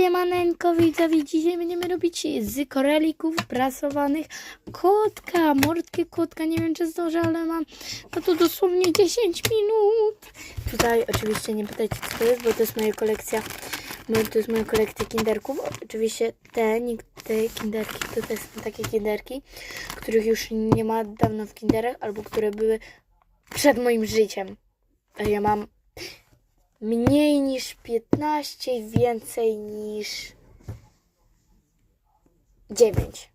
Siemanenko widzowie, dzisiaj będziemy robić z koralików prasowanych kotka, mordkę kotka, nie wiem czy zdążę, ale mam no to dosłownie 10 minut. Tutaj oczywiście nie pytajcie co to jest, bo to jest moja kolekcja, no, to jest moja kolekcja kinderków. Oczywiście te, te kinderki to też są takie kinderki, których już nie ma dawno w kinderach, albo które były przed moim życiem. Ja mam mniej niż 15, więcej niż 9.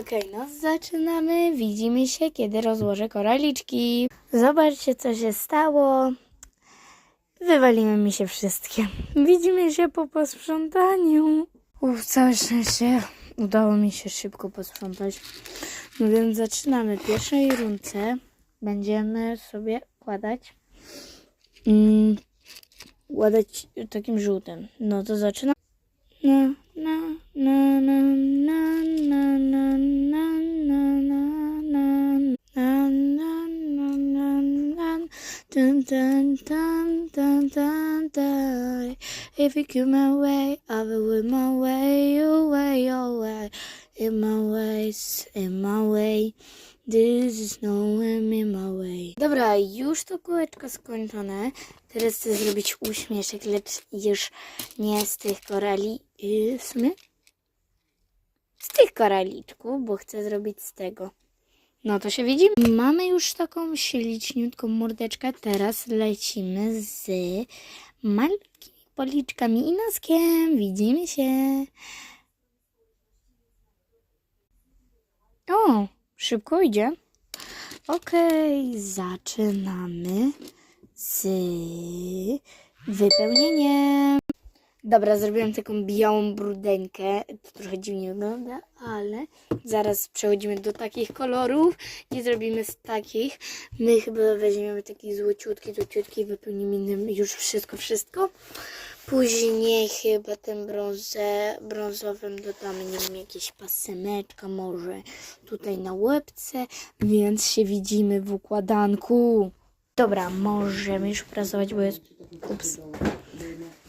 Okej, no zaczynamy. Widzimy się, kiedy rozłożę koraliczki. Zobaczcie, co się stało. Wywalimy mi się wszystkie. Widzimy się po posprzątaniu. Uf, całe szczęście udało mi się szybko posprzątać. No więc zaczynamy. Pierwszej rundce będziemy sobie kładać mm, kładać takim żółtym. No to zaczynam. Na, na, na, na, na, na, na, na, na, na, na, na, na, na, na, na. If you come my way, I will win my way, your way, your way. In my ways, in my way. This is no in my way. Dobra, już to kółeczko skończone. Teraz chcę zrobić uśmieszek, lecz już nie z tych korali. Yy? Z tych koraliczków, bo chcę zrobić z tego. No to się widzimy. Mamy już taką śliczniutką mordeczkę. Teraz lecimy z malutkimi policzkami i noskiem. Widzimy się. O, szybko idzie. Okej, zaczynamy z wypełnieniem. Dobra, zrobiłem taką białą brudeńkę. To trochę dziwnie wygląda, ale zaraz przechodzimy do takich kolorów i zrobimy z takich. My chyba weźmiemy taki złociutki, złociutki i wypełnimy nim już wszystko, wszystko. Później chyba tym brąze, brązowym dodamy, nie wiem, jakieś pasemeczka może tutaj na łebce, więc się widzimy w układanku. Dobra, możemy już prasować, bo jest, ups,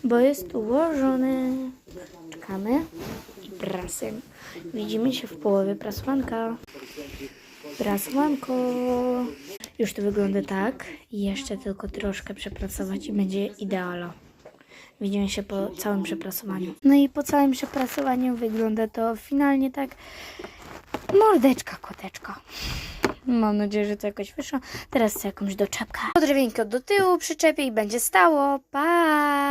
bo jest ułożony. Czekamy i prasem. Widzimy się w połowie prasowanka. Prasowanko. Już to wygląda tak. Jeszcze tylko troszkę przeprasować i będzie idealo. Widzimy się po całym przeprasowaniu. No i po całym przeprasowaniu wygląda to finalnie tak. Mordeczka, koteczka. Mam nadzieję, że to jakoś wyszło. Teraz chcę jakąś doczepkę. Podrzewienko do tyłu przyczepię i będzie stało. Pa!